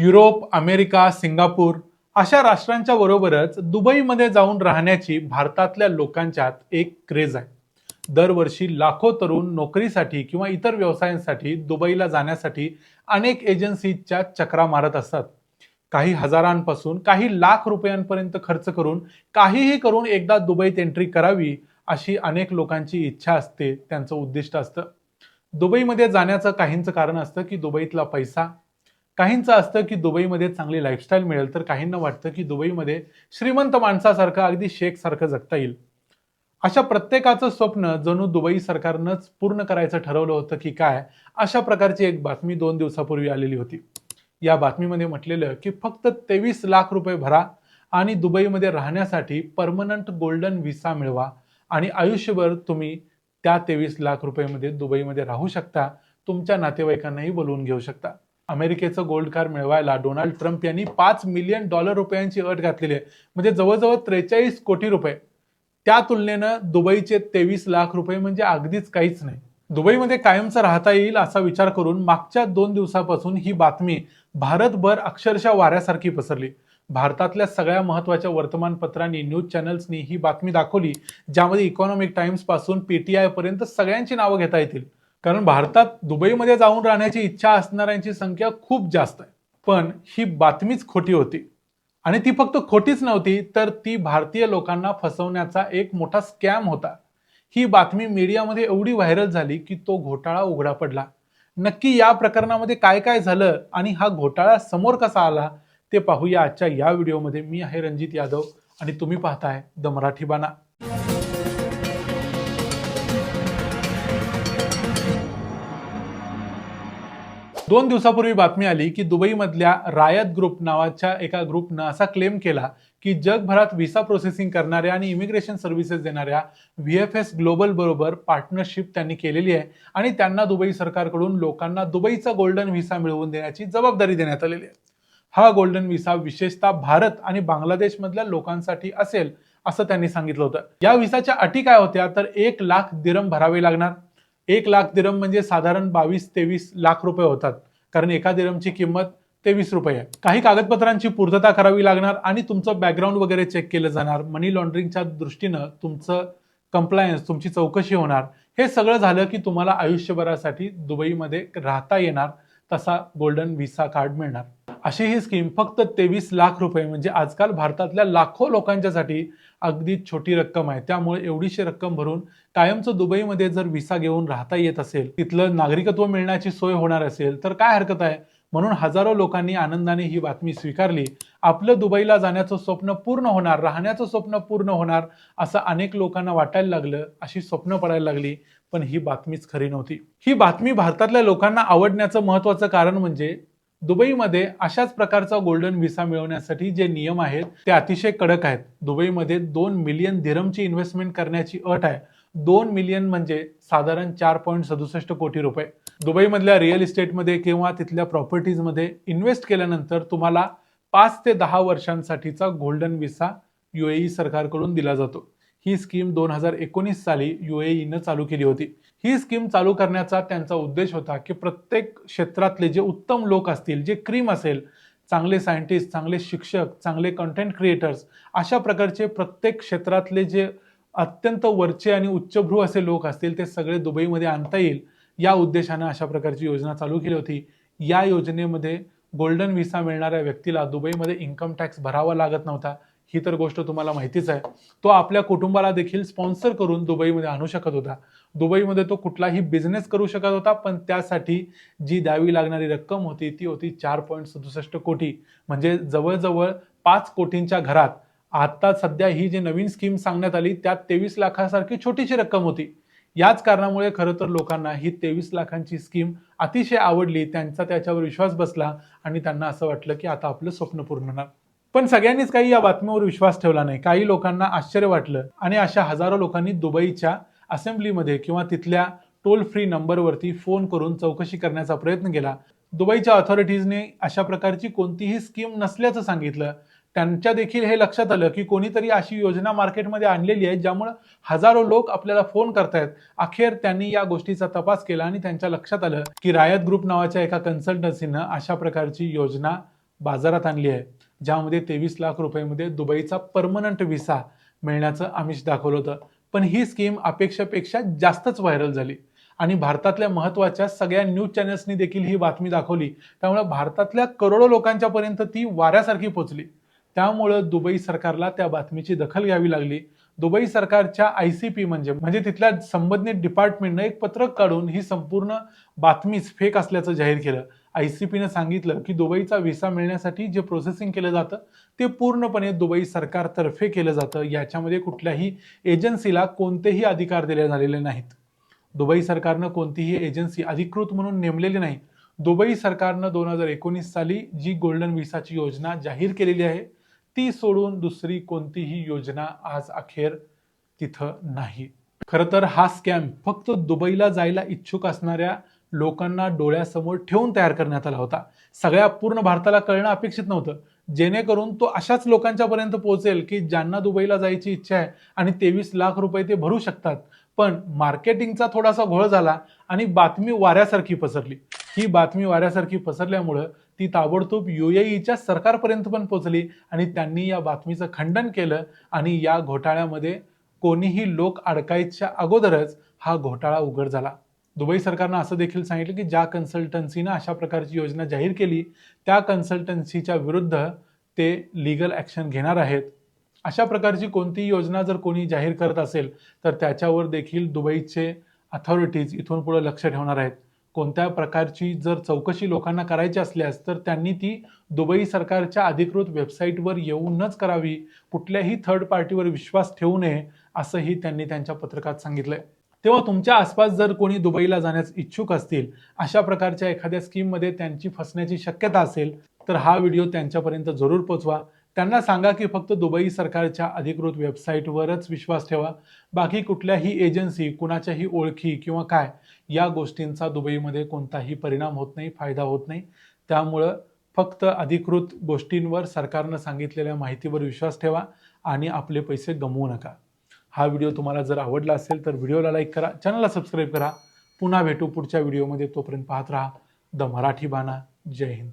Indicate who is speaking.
Speaker 1: Europe America Singapore अशा राष्ट्रांच्या बरोबरच दुबईमध्ये जाऊन राहण्याची भारतातल्या लोकांच्यात एक क्रेज आहे. दरवर्षी लाखो तरुण नोकरीसाठी किंवा इतर व्यवसायांसाठी दुबईला जाण्यासाठी अनेक एजन्सीच्या चक्रा मारत असतात. काही हजारांपासून काही लाख रुपयांपर्यंत खर्च करून काहीही करून एकदा दुबईत एंट्री करावी अशी अनेक लोकांची इच्छा असते त्यांचं उद्दिष्ट असतं. दुबईमध्ये जाण्याचं काहींचं कारण असतं की दुबईतला पैसा काहींचं असतं की दुबईमध्ये चांगली लाईफस्टाईल मिळेल तर काहींना वाटतं की दुबईमध्ये श्रीमंत माणसासारखं अगदी शेखसारखं जगता येईल. अशा प्रत्येकाचं स्वप्न जणू दुबई सरकारनंच पूर्ण करायचं ठरवलं होतं की काय अशा प्रकारची एक बातमी दोन दिवसापूर्वी आलेली होती. या बातमीमध्ये म्हटलेलं की फक्त तेवीस लाख रुपये भरा आणि दुबईमध्ये राहण्यासाठी परमनंट गोल्डन व्हिसा मिळवा आणि आयुष्यभर तुम्ही त्या तेवीस लाख रुपयेमध्ये दुबईमध्ये राहू शकता तुमच्या नातेवाईकांनाही बोलवून घेऊ शकता. अमेरिकेचं गोल्ड कार्ड मिळवायला डोनाल्ड ट्रम्प यांनी पाच मिलियन डॉलर रुपयांची अट घातलेली आहे. म्हणजे जवळजवळ त्रेचाळीस कोटी रुपये. त्या तुलनेनं दुबईचे तेवीस लाख रुपये म्हणजे अगदीच काहीच नाही. दुबईमध्ये कायमचं राहता येईल असा विचार करून मागच्या दोन दिवसापासून ही बातमी भारतभर अक्षरशः वाऱ्यासारखी पसरली. भारतातल्या सगळ्या महत्त्वाच्या वर्तमानपत्रांनी न्यूज चॅनल्सनी ही बातमी दाखवली ज्यामध्ये इकॉनॉमिक टाइम्सपासून पीटीआय पर्यंत सगळ्यांची नावं घेता येतील. कारण भारतात दुबईमध्ये जाऊन राहण्याची इच्छा असणाऱ्यांची संख्या खूप जास्त आहे. पण ही बातमीच खोटी होती. आणि ती फक्त खोटीच नव्हती तर ती भारतीय लोकांना फसवण्याचा एक मोठा स्कॅम होता. ही बातमी मीडियामध्ये एवढी व्हायरल झाली की तो घोटाळा उघडा पडला. नक्की या प्रकरणामध्ये काय काय झालं आणि हा घोटाळा समोर कसा आला ते पाहूया आजच्या या व्हिडिओमध्ये. मी आहे रणजित यादव आणि तुम्ही पाहताय द मराठी बाणा. दोन दिवसापूर्वी बातमी आली की दुबईमधल्या रायत ग्रुप नावाच्या एका ग्रुपनं असा क्लेम केला की जगभरात व्हिसा प्रोसेसिंग करणाऱ्या आणि इमिग्रेशन सर्व्हिसेस देणाऱ्या व्ही एफ एस ग्लोबल बरोबर पार्टनरशिप त्यांनी केलेली आहे आणि त्यांना दुबई सरकारकडून लोकांना दुबईचा गोल्डन व्हिसा मिळवून देण्याची जबाबदारी देण्यात आलेली आहे. हा गोल्डन व्हिसा विशेषतः भारत आणि बांगलादेशमधल्या लोकांसाठी असेल असं त्यांनी सांगितलं होतं. या व्हिसाच्या अटी काय होत्या? तर एक लाख दिरम भरावे लागणार. एक लाख दिरम म्हणजे साधारण बावीस तेवीस लाख रुपये होतात. कारण एका दिरमची किंमत तेवीस रुपये आहे. काही कागदपत्रांची पूर्तता करावी लागणार आणि तुमचं बॅकग्राऊंड वगैरे चेक केलं जाणार. मनी लॉन्ड्रिंगच्या दृष्टीनं तुमचं कंप्लायन्स तुमची चौकशी होणार. हे सगळं झालं की तुम्हाला आयुष्यभरासाठी दुबईमध्ये राहता येणार. तसा गोल्डन व्हिसा कार्ड मिळणार. अशी ही स्कीम फक्त तेवीस लाख रुपये म्हणजे आजकाल भारतातल्या लाखो लोकांच्यासाठी अगदी छोटी रक्कम आहे. त्यामुळे एवढीशी रक्कम भरून कायमचं दुबईमध्ये जर व्हिसा घेऊन राहता येत असेल तिथलं नागरिकत्व मिळण्याची सोय होणार असेल तर काय हरकत आहे? म्हणून हजारो लोकांनी आनंदाने ही बातमी स्वीकारली. आपलं दुबईला जाण्याचं स्वप्न पूर्ण होणार राहण्याचं स्वप्न पूर्ण होणार असं अनेक लोकांना वाटायला लागलं अशी स्वप्न पडायला लागली. पण ही बातमीच खरी नव्हती. ही बातमी भारतातल्या लोकांना आवडण्याचं महत्वाचं कारण म्हणजे दुबईमध्ये अशाच प्रकारचा गोल्डन व्हिसा मिळवण्यासाठी जे नियम आहेत ते अतिशय कडक आहेत. दुबईमध्ये दोन मिलियन दिरमची इन्व्हेस्टमेंट करण्याची अट आहे. दोन मिलियन म्हणजे साधारण चार पॉईंट सदुसष्ट कोटी रुपये. दुबईमधल्या रिअल इस्टेटमध्ये किंवा तिथल्या प्रॉपर्टीजमध्ये इन्व्हेस्ट केल्यानंतर तुम्हाला पाच ते दहा वर्षांसाठीचा गोल्डन व्हिसा युएई सरकारकडून दिला जातो. ही स्कीम दोन हजार एकोणीस साली युएईनं चालू केली होती. ही स्कीम चालू करण्याचा त्यांचा उद्देश होता की प्रत्येक क्षेत्रातले जे उत्तम लोक असतील जे क्रीम असेल चांगले सायंटिस्ट चांगले शिक्षक चांगले कंटेंट क्रिएटर्स अशा प्रकारचे प्रत्येक क्षेत्रातले जे अत्यंत वरचे आणि उच्चभ्रू असे लोक असतील ते सगळे दुबईमध्ये आणता येईल या उद्देशानं अशा प्रकारची योजना चालू केली होती. या योजनेमध्ये गोल्डन व्हिसा मिळणाऱ्या व्यक्तीला दुबईमध्ये इन्कम टॅक्स भरावा लागत नव्हता. ही तर गोष्ट तुम्हाला माहितीच आहे. तो आपल्या कुटुंबाला देखील स्पॉन्सर करून दुबईमध्ये आणू शकत होता. दुबईमध्ये तो कुठलाही बिझनेस करू शकत होता पण त्यासाठी जी द्यावी लागणारी रक्कम होती ती होती चार पॉईंट सदुसष्ट कोटी. म्हणजे जवळजवळ पाच कोटींच्या घरात आता सध्या ही जी नवीन स्कीम सांगण्यात आली त्यात तेवीस लाखासारखी छोटीशी रक्कम होती. याच कारणामुळे खरं तर लोकांना ही तेवीस लाखांची स्कीम अतिशय आवडली त्यांचा त्याच्यावर विश्वास बसला आणि त्यांना असं वाटलं की आता आपलं स्वप्न पूर्ण होणार. पण सगळ्यांनीच काही या बातमीवर विश्वास ठेवला नाही. काही लोकांना आश्चर्य वाटलं आणि अशा हजारो लोकांनी दुबईच्या असेंब्लीमध्ये किंवा तिथल्या टोल फ्री नंबरवरती फोन करून चौकशी करण्याचा प्रयत्न केला. दुबईच्या ऑथॉरिटीजने अशा प्रकारची कोणतीही स्कीम नसल्याचं सांगितलं. त्यांच्या देखील हे लक्षात आलं की कोणीतरी अशी योजना मार्केटमध्ये आणलेली आहे ज्यामुळे हजारो लोक आपल्याला फोन करतायत. अखेर त्यांनी या गोष्टीचा तपास केला आणि त्यांच्या लक्षात आलं की रायत ग्रुप नावाच्या एका कन्सल्टन्सीनं अशा प्रकारची योजना बाजारात आणली आहे. ज्यामध्ये तेवीस लाख रुपयामध्ये दुबईचा परमनंट व्हिसा मिळण्याचं आमिष दाखवलं होतं. पण ही स्कीम अपेक्षेपेक्षा जास्तच व्हायरल झाली. आणि भारतातल्या महत्त्वाच्या सगळ्या न्यूज चॅनल्सनी देखील ही बातमी दाखवली. त्यामुळे भारतातल्या करोडो लोकांच्या पर्यंत ती वाऱ्यासारखी पोचली. त्यामुळं दुबई सरकारला त्या बातमीची दखल घ्यावी लागली. दुबई सरकारच्या आय सी पी म्हणजे म्हणजे तिथल्या संबंधित डिपार्टमेंटनं एक पत्रक काढून ही संपूर्ण बातमीच फेक असल्याचं जाहीर केलं. आय सी पीनं सांगितलं की दुबईचा व्हिसा मिळण्यासाठी जे प्रोसेसिंग केलं जातं ते पूर्णपणे दुबई सरकारतर्फे केलं जातं. याच्यामध्ये कुठल्याही एजन्सीला कोणतेही अधिकार दिले झालेले नाहीत. दुबई सरकारनं कोणतीही एजन्सी अधिकृत म्हणून नेमलेली नाही. दुबई सरकारनं दोन हजार एकोणीस साली जी गोल्डन व्हिसाची योजना जाहीर केलेली आहे ती सोडून दुसरी कोणतीही योजना आज अखेर तिथं नाही. खरं तर हा स्कॅम फक्त दुबईला जायला इच्छुक असणाऱ्या लोकांना डोळ्यासमोर ठेवून तयार करण्यात आला होता. सगळ्या पूर्ण भारताला कळणं अपेक्षित नव्हतं. जेणेकरून तो अशाच लोकांच्या पर्यंत पोहोचेल की ज्यांना दुबईला जायची इच्छा आहे आणि तेवीस लाख रुपये ते भरू शकतात. पण मार्केटिंगचा थोडासा घोळ झाला आणि बातमी वाऱ्यासारखी पसरली. ही बातमी वाऱ्यासारखी पसरल्यामुळं ती ताबडतोब युएईच्या सरकारपर्यंत पण पोचली आणि त्यांनी या बातमीचं खंडन केलं आणि या घोटाळ्यामध्ये कोणीही लोक अडकायच्या अगोदरच हा घोटाळा उघड झाला. दुबई सरकारनं असं देखील सांगितलं की ज्या कन्सल्टन्सीनं अशा प्रकारची योजना जाहीर केली त्या कन्सल्टन्सीच्या विरुद्ध ते लिगल ॲक्शन घेणार आहेत. अशा प्रकारची कोणतीही योजना जर कोणी जाहीर करत असेल तर त्याच्यावर देखील दुबईचे अथॉरिटीज इथून पुढे लक्ष ठेवणार आहेत. कोणत्या प्रकारची जर चौकशी लोकांना करायची असल्यास तर त्यांनी ती दुबई सरकारच्या अधिकृत वेबसाईटवर येऊनच करावी. कुठल्याही थर्ड पार्टीवर विश्वास ठेवू नये असंही त्यांनी त्यांच्या पत्रकात सांगितलंय. तेव्हा तुमच्या आसपास जर कोणी दुबईला जाण्यास इच्छुक असतील अशा प्रकारच्या एखाद्या स्कीममध्ये त्यांची फसण्याची शक्यता असेल तर हा व्हिडिओ त्यांच्यापर्यंत जरूर पोचवा. त्यांना सांगा की फक्त दुबई सरकारच्या अधिकृत वेबसाईटवरच विश्वास ठेवा. बाकी कुठल्याही एजन्सी कुणाच्याही ओळखी किंवा काय या गोष्टींचा दुबईमध्ये कोणताही परिणाम होत नाही फायदा होत नाही. त्यामुळं फक्त अधिकृत गोष्टींवर सरकारनं सांगितलेल्या माहितीवर विश्वास ठेवा आणि आपले पैसे गमवू नका. हा व्हिडिओ तुम्हाला जर आवडला असेल तर व्हिडिओला लाईक करा चॅनलला सबस्क्राईब करा. पुन्हा भेटू पुढच्या व्हिडिओमध्ये तोपर्यंत पाहत राहा. द मराठी बाणा. जय हिंद.